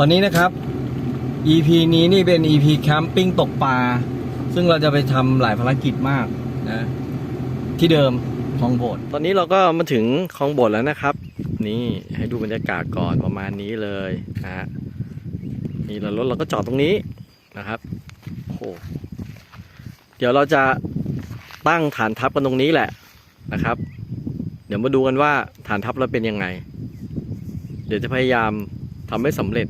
วันนี้นะครับ EP นี้นี่เป็น EP แคมปิ้งตกปลา ซึ่งเราจะไปทำหลายภารกิจมากนะ ที่เดิมคลองโบสถ์ตอนนี้เราก็มาถึงคลองโบสถ์แล้วนะครับ นี่ให้ดูบรรยากาศก่อนประมาณนี้เลยนะฮะนี่เรารถเราก็จอดตรงนี้นะครับโอ้โหเดี๋ยวเราจะตั้งฐานทัพกันตรงนี้แหละนะครับ เดี๋ยวมาดูกันว่าฐานทัพเราเป็นยังไง เดี๋ยวจะพยายามทำให้สำเร็จ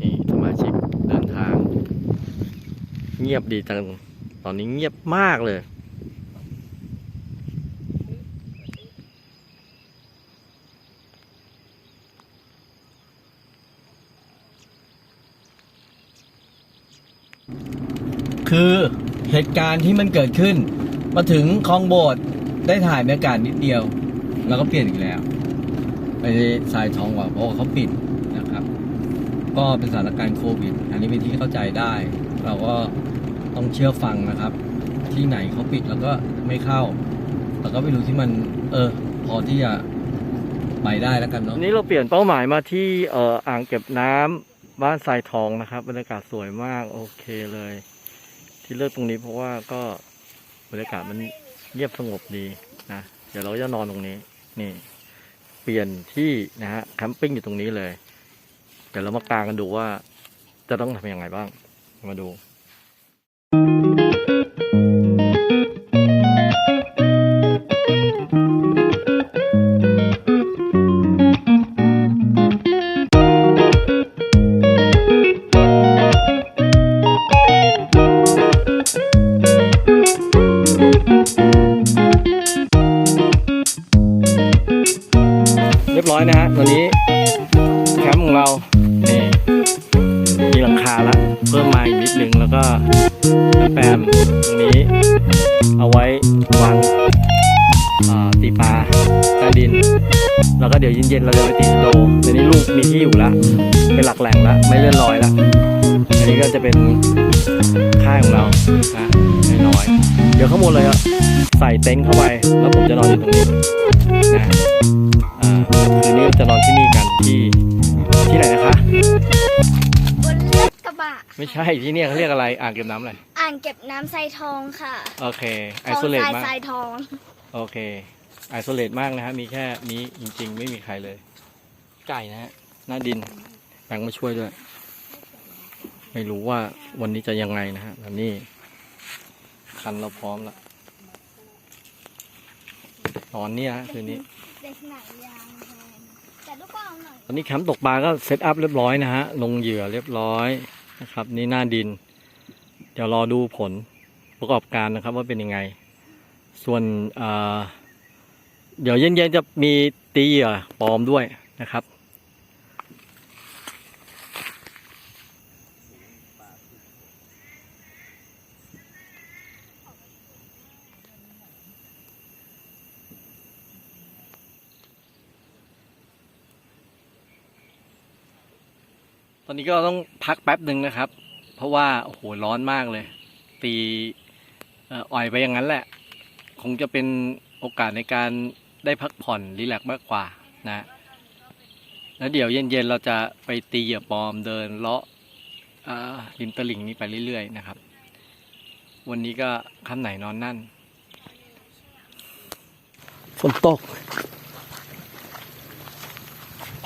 นี่สมาชิกเดินทาง เงียบดีจังตอนนี้เงียบมากเลย คือเหตุการณ์ที่มันเกิดขึ้น มาถึงคลองโบสถ์ได้ถ่ายบรรยากาศนิดเดียว แล้วก็เปลี่ยนอีกแล้วไปทรายทองว่าเพราะเขาปิดนะครับ ก็เป็นสถานการณ์โควิด อันนี้เป็นที่เข้าใจได้ เราก็ ต้องเชื่อฟังนะครับ ที่ไหนเขาปิดแล้วก็ไม่เข้า แล้วก็ไปดูที่มัน เออ พอที่จะไปได้แล้วกันเนาะ นี้เราเปลี่ยนเป้าหมายมาที่เอ่ออ่างเก็บน้ำบ้านทรายทองนะครับ บรรยากาศสวยมาก โอเคเลย ที่เลือกตรงนี้เพราะว่าก็บรรยากาศมันเงียบสงบดีนะเดี๋ยวเราจะนอนตรงนี้นี่ เปลี่ยนที่นะฮะแคมปิ้งอยู่ตรงนี้เลย เดี๋ยวเรามากางกันดูว่าจะต้องทำยังไงบ้าง มาดู เรียบร้อยนะฮะตอนนี้ หลักแหล่งแล้วไม่เลื่อนลอยแล้วอันนี้ก็จะเป็นค่ายของเรานะน้อยๆเดี๋ยวข้างบนเลยอะใส่เต็นท์เข้าไปแล้วผมจะนอนอยู่ตรงนี้นะอ่าคืนนี้จะนอนที่นี่กันที่ที่ไหนนะคะบนรถกระบะไม่ใช่ที่เนี่ยเขาเรียกอะไรอ่างเก็บน้ำอะไรอ่างเก็บน้ำไซทองค่ะโอเคไอทองโซเลตทรายมากทรายทองโอเคไอโซเลตมากนะฮะมีแค่นี้จริง ๆ ไม่มีใครเลย ไก่นะฮะหน้าดิน แบงค์มาช่วยด้วย ไม่รู้ว่าวันนี้จะยังไงนะฮะแต่นี่คันเราพร้อมแล้วนอนเนี่ยฮะคืนนี้เด็กหนังยางแทนแต่ลูกก็เอาหน่อยตอนนี้แคมป์ตกปลาก็เซตอัพเรียบร้อยนะฮะ ลงเหยื่อเรียบร้อยนะครับ นี่หน้าดิน เดี๋ยวรอดูผลประกอบการนะครับว่าเป็นยังไง ส่วนเอ่อเดี๋ยวเย็นๆจะมีตีเหยื่อปลอมด้วยนะครับ ตอนนี้ก็ต้องพักแป๊บหนึ่งนะครับ เพราะว่าโอ้โหร้อนมากเลย ตีอ่อยไปอย่างนั้นแหละ คงจะเป็นโอกาสในการได้พักผ่อนรีแลกซ์มากกว่านะแล้วเดี๋ยวเย็นๆเราจะไปตีเหยื่อปลอมเดินเลาะอ่าริมตลิ่งนี้ไปเรื่อยๆนะครับ วันนี้ก็ค่ำไหนนอนนั่นฝนตก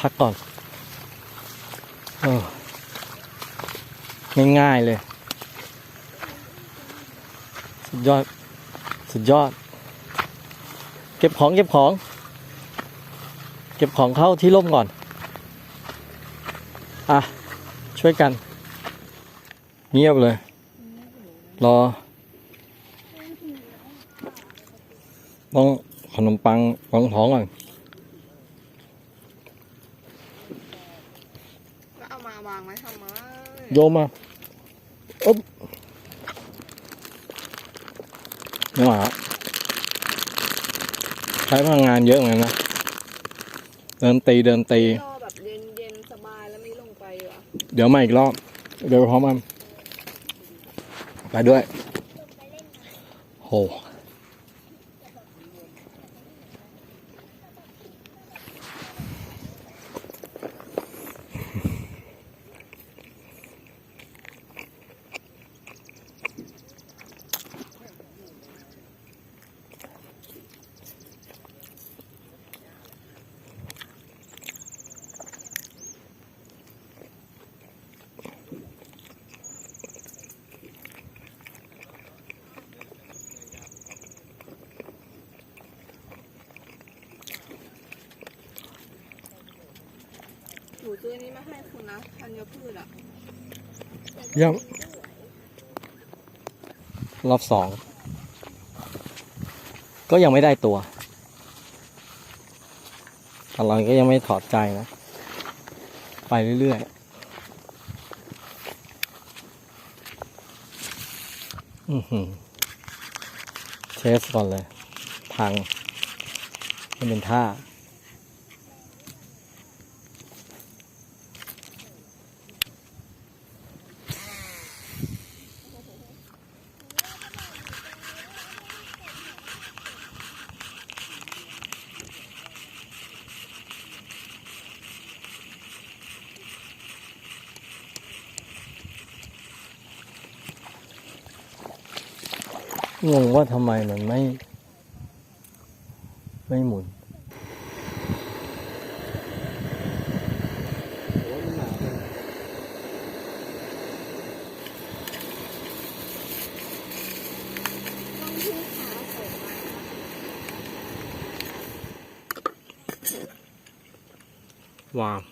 พักก่อน ง่ายๆเลย สุดยอด สุดยอด เก็บของเก็บของ เก็บของเข้าที่ร่มก่อน อะ ช่วยกัน เงียบเลย รอ ต้องขนมปังรองท้องก่อน แล้วเอามาวางไว้ทำไม โยมมาอ๊บนี่หว่าใช้พลังงานเยอะเหมือนกันนะ เดินตีเดินตี รอแบบเย็นเย็นๆสบายแล้วไม่ลงไปเหรอเดี๋ยวมาอีกรอบ เดี๋ยวไปพร้อมกันไปด้วย โห ซื้อนี้มาให้คุณนะธัญพืชอะเยี่ยมรอบสอง ก็ยังไม่ได้ตัวแต่เราก็ยังไม่ถอดใจนะ ไปเรื่อยๆ อือหือเทสก่อนเลย พังไม่เป็นท่า งงว่าทำไมมันไม่ ไม่หมุนว้าว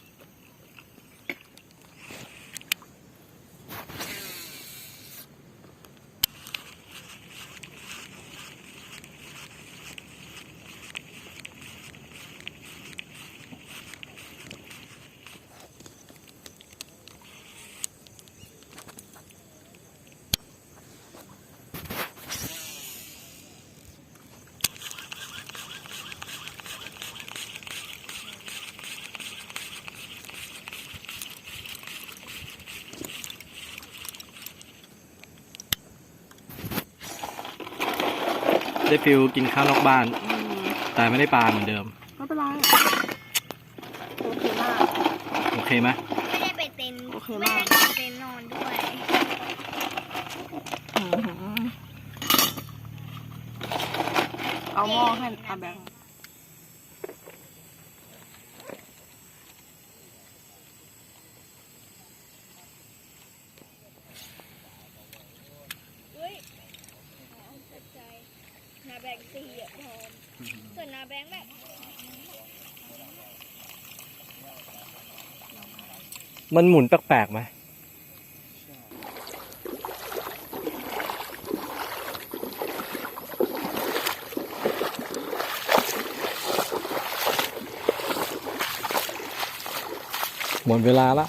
ได้ฟิลกินข้าวนอกบ้าน แต่ไม่ได้ปลาเหมือนเดิม ไม่เป็นไรโอเคมาก โอเคไหมไม่ได้ไปเต็นท์โอเคไม่มาก ได้ไปเต็นท์นอนด้วยเอาหม้อให้อาแบงค์ เฮ้ยอ๋อตกใจนาแบงค์สี่อะพร้อมส่วนนาแบงค์แบบ มันหมุนแปลกๆไหมหมดเวลาละ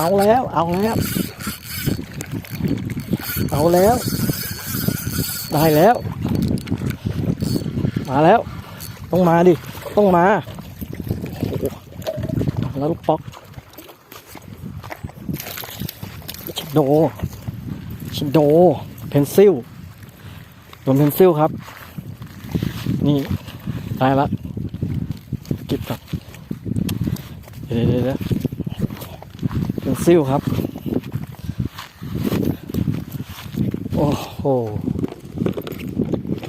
เอาแล้ว เอาแล้ว เอาแล้ว ได้แล้ว มาแล้ว ต้องมาดิ ต้องมาแล้วลูกป๊อกชิโดชิโด เพนซิลโดนเพนซิลครับ นี่ได้ละ เก็บก่อนเดี๋ยวเดี๋ยว ซิลครับ โอ้โห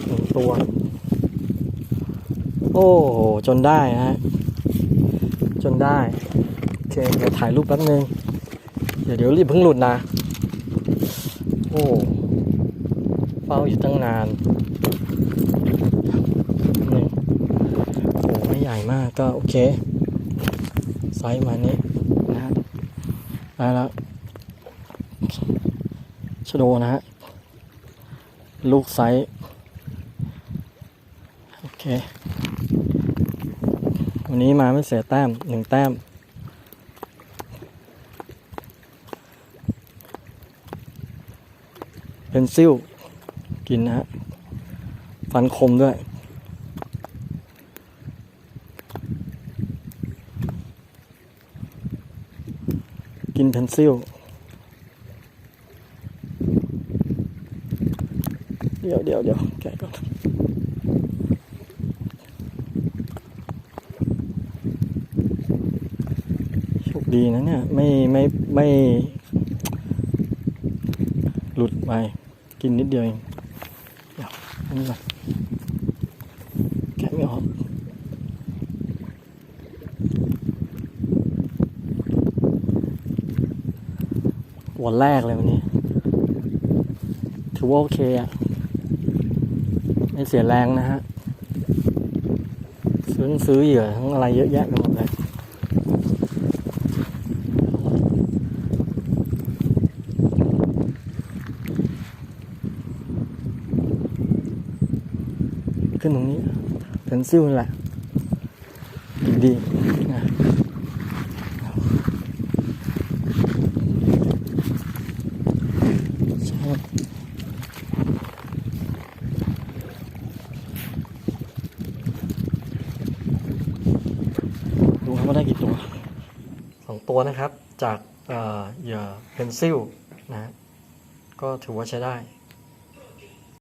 หนึ่งตัว โอ้โห จนได้ฮะ จนได้ โอเค เดี๋ยวถ่ายรูปแป๊บนึง เดี๋ยวเดี๋ยวรีบเพิ่งหลุดนะ โอ้เฝ้าอยู่ตั้งนานหนึ่งโอ้ไม่ใหญ่มากก็โอเค ไซส์มานี้ ได้แล้วชโดนะฮะ ลูกไซส์เค วันนี้มาไม่เสียแต้มหนึ่งแต้ม เป็นซิลกินนะฮะ ฟันคมด้วย กิน เพนซิลเดี๋ยวเดี๋ยวเดี๋ยวแกก่อนโชคดีนะเนี่ยไม่ไม่ไม่ หลุดไป กินนิดเดียวเองเดี๋ยวอันนี้ก่อนแกไม่ออก วันแรกเลยวันนี้ ถือว่าโอเคอะไม่เสียแรงนะฮะ ซื้อซื้อเหยื่อทั้งอะไรเยอะแยะไปหมดเลยขึ้นตรงนี้ เป็นซิ่วแหละ ดีดีนะใช่ดูครับว่าได้กี่ตัว สองตัว นะครับ จากเอ่อเหยื่อเพนซิลนะก็ถือว่าใช้ได้